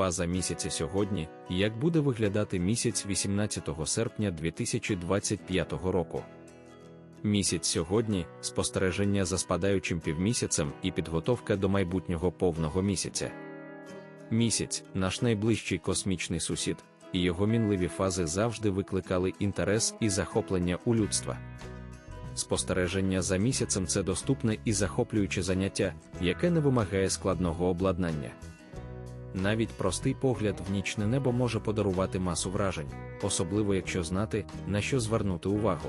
Фаза місяця сьогодні, як буде виглядати місяць 18 серпня 2025 року. Місяць сьогодні спостереження за спадаючим півмісяцем і підготовка до майбутнього повного місяця. Місяць, наш найближчий космічний сусід, і його мінливі фази завжди викликали інтерес і захоплення у людства. Спостереження за місяцем це доступне і захоплююче заняття, яке не вимагає складного обладнання. Навіть простий погляд в нічне небо може подарувати масу вражень, особливо якщо знати, на що звернути увагу.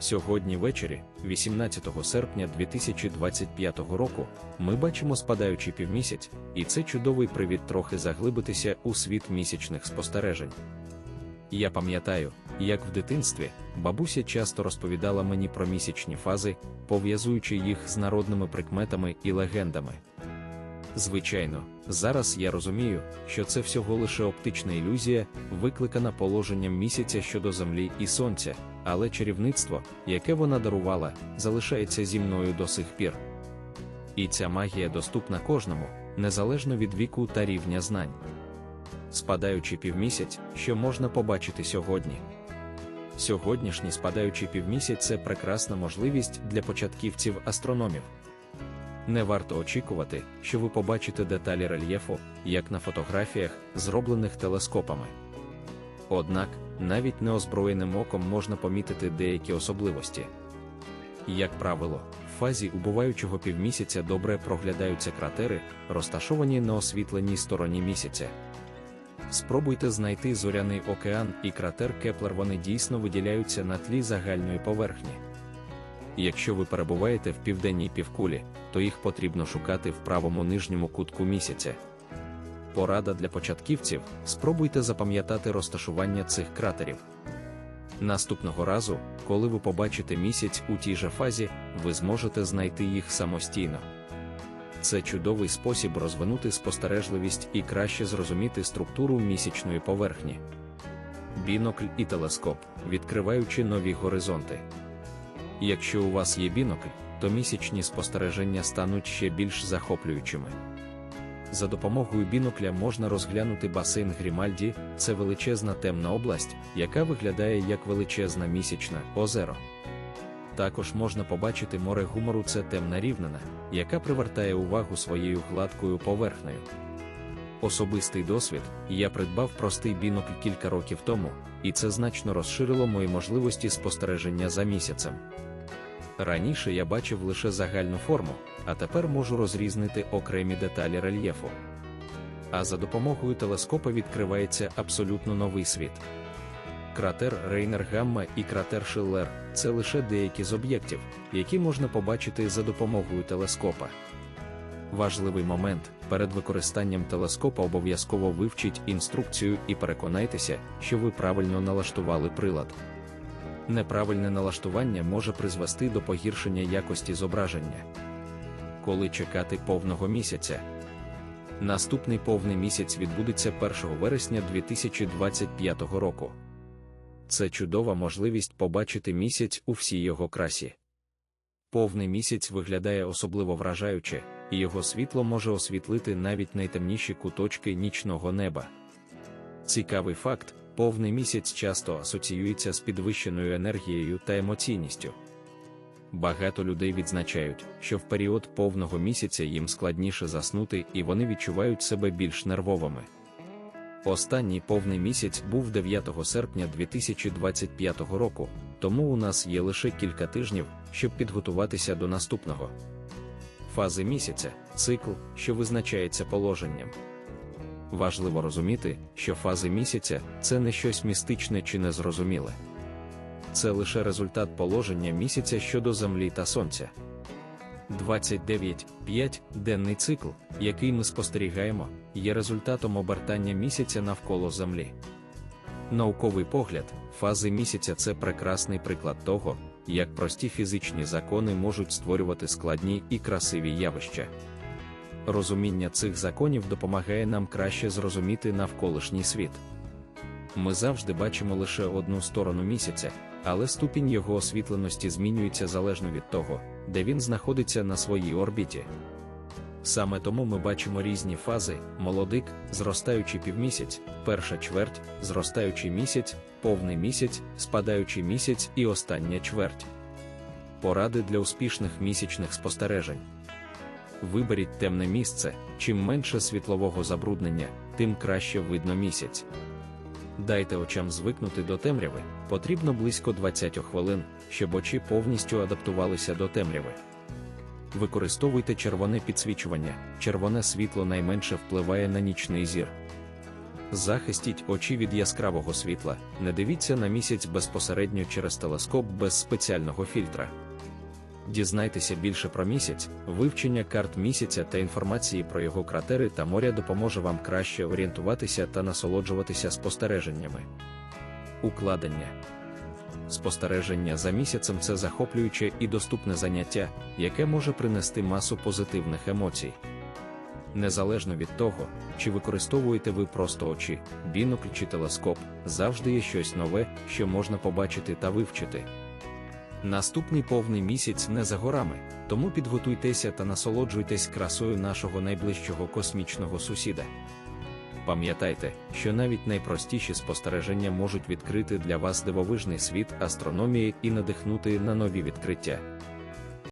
Сьогодні ввечері, 18 серпня 2025 року, ми бачимо спадаючий півмісяць, і це чудовий привід трохи заглибитися у світ місячних спостережень. Я пам'ятаю, як в дитинстві бабуся часто розповідала мені про місячні фази, пов'язуючи їх з народними прикметами і легендами. Звичайно, зараз я розумію, що це всього лише оптична ілюзія, викликана положенням місяця щодо Землі і Сонця, але чарівництво, яке вона дарувала, залишається зі мною до сих пір. І ця магія доступна кожному, незалежно від віку та рівня знань. Спадаючий півмісяць, що можна побачити сьогодні. Сьогоднішній спадаючий півмісяць це прекрасна можливість для початківців астрономів. Не варто очікувати, що ви побачите деталі рельєфу, як на фотографіях, зроблених телескопами. Однак, навіть неозброєним оком можна помітити деякі особливості. Як правило, в фазі убуваючого півмісяця добре проглядаються кратери, розташовані на освітленій стороні місяця. Спробуйте знайти зоряний океан і кратер Кеплер вони дійсно виділяються на тлі загальної поверхні. Якщо ви перебуваєте в південній півкулі, то їх потрібно шукати в правому нижньому кутку місяця. Порада для початківців: спробуйте запам'ятати розташування цих кратерів. Наступного разу, коли ви побачите місяць у тій же фазі, ви зможете знайти їх самостійно. Це чудовий спосіб розвинути спостережливість і краще зрозуміти структуру місячної поверхні. Бінокль і телескоп, відкриваючи нові горизонти. Якщо у вас є бінокль, то місячні спостереження стануть ще більш захоплюючими. За допомогою бінокля можна розглянути басейн Грімальді, це величезна темна область, яка виглядає як величезна місячна озеро. Також можна побачити море гумору це темна рівнина, яка привертає увагу своєю гладкою поверхнею. Особистий досвід я придбав простий бінокль кілька років тому, і це значно розширило мої можливості спостереження за місяцем. Раніше я бачив лише загальну форму, а тепер можу розрізнити окремі деталі рельєфу. А за допомогою телескопа відкривається абсолютно новий світ. Кратер Рейнер Гамма і кратер Шиллер це лише деякі з об'єктів, які можна побачити за допомогою телескопа. Важливий момент перед використанням телескопа обов'язково вивчіть інструкцію і переконайтеся, що ви правильно налаштували прилад. Неправильне налаштування може призвести до погіршення якості зображення. Коли чекати повного місяця. Наступний повний місяць відбудеться 1 вересня 2025 року. Це чудова можливість побачити місяць у всій його красі. Повний місяць виглядає особливо вражаюче, і його світло може освітлити навіть найтемніші куточки нічного неба. Цікавий факт: повний місяць часто асоціюється з підвищеною енергією та емоційністю. Багато людей відзначають, що в період повного місяця їм складніше заснути і вони відчувають себе більш нервовими. Останній повний місяць був 9 серпня 2025 року, тому у нас є лише кілька тижнів, щоб підготуватися до наступного. Фази місяця цикл, що визначається положенням. Важливо розуміти, що фази місяця це не щось містичне чи незрозуміле. Це лише результат положення місяця щодо Землі та Сонця. 29.5 денний цикл, який ми спостерігаємо, є результатом обертання місяця навколо Землі. Науковий погляд, фази місяця це прекрасний приклад того, як прості фізичні закони можуть створювати складні і красиві явища. Розуміння цих законів допомагає нам краще зрозуміти навколишній світ. Ми завжди бачимо лише одну сторону місяця, але ступінь його освітленості змінюється залежно від того, де він знаходиться на своїй орбіті. Саме тому ми бачимо різні фази: молодик, зростаючий півмісяць, перша чверть, зростаючий місяць, повний місяць, спадаючий місяць і остання чверть. Поради для успішних місячних спостережень. Виберіть темне місце, чим менше світлового забруднення, тим краще видно місяць. Дайте очам звикнути до темряви, потрібно близько 20 хвилин, щоб очі повністю адаптувалися до темряви. Використовуйте червоне підсвічування, червоне світло найменше впливає на нічний зір. Захистіть очі від яскравого світла, не дивіться на місяць безпосередньо через телескоп без спеціального фільтра. Дізнайтеся більше про місяць, вивчення карт місяця та інформації про його кратери та моря допоможе вам краще орієнтуватися та насолоджуватися спостереженнями. Укладення Спостереження за місяцем це захоплююче і доступне заняття, яке може принести масу позитивних емоцій. Незалежно від того, чи використовуєте ви просто очі, бінокль чи телескоп, завжди є щось нове, що можна побачити та вивчити. Наступний повний місяць не за горами, тому підготуйтеся та насолоджуйтесь красою нашого найближчого космічного сусіда. Пам'ятайте, що навіть найпростіші спостереження можуть відкрити для вас дивовижний світ астрономії і надихнути на нові відкриття.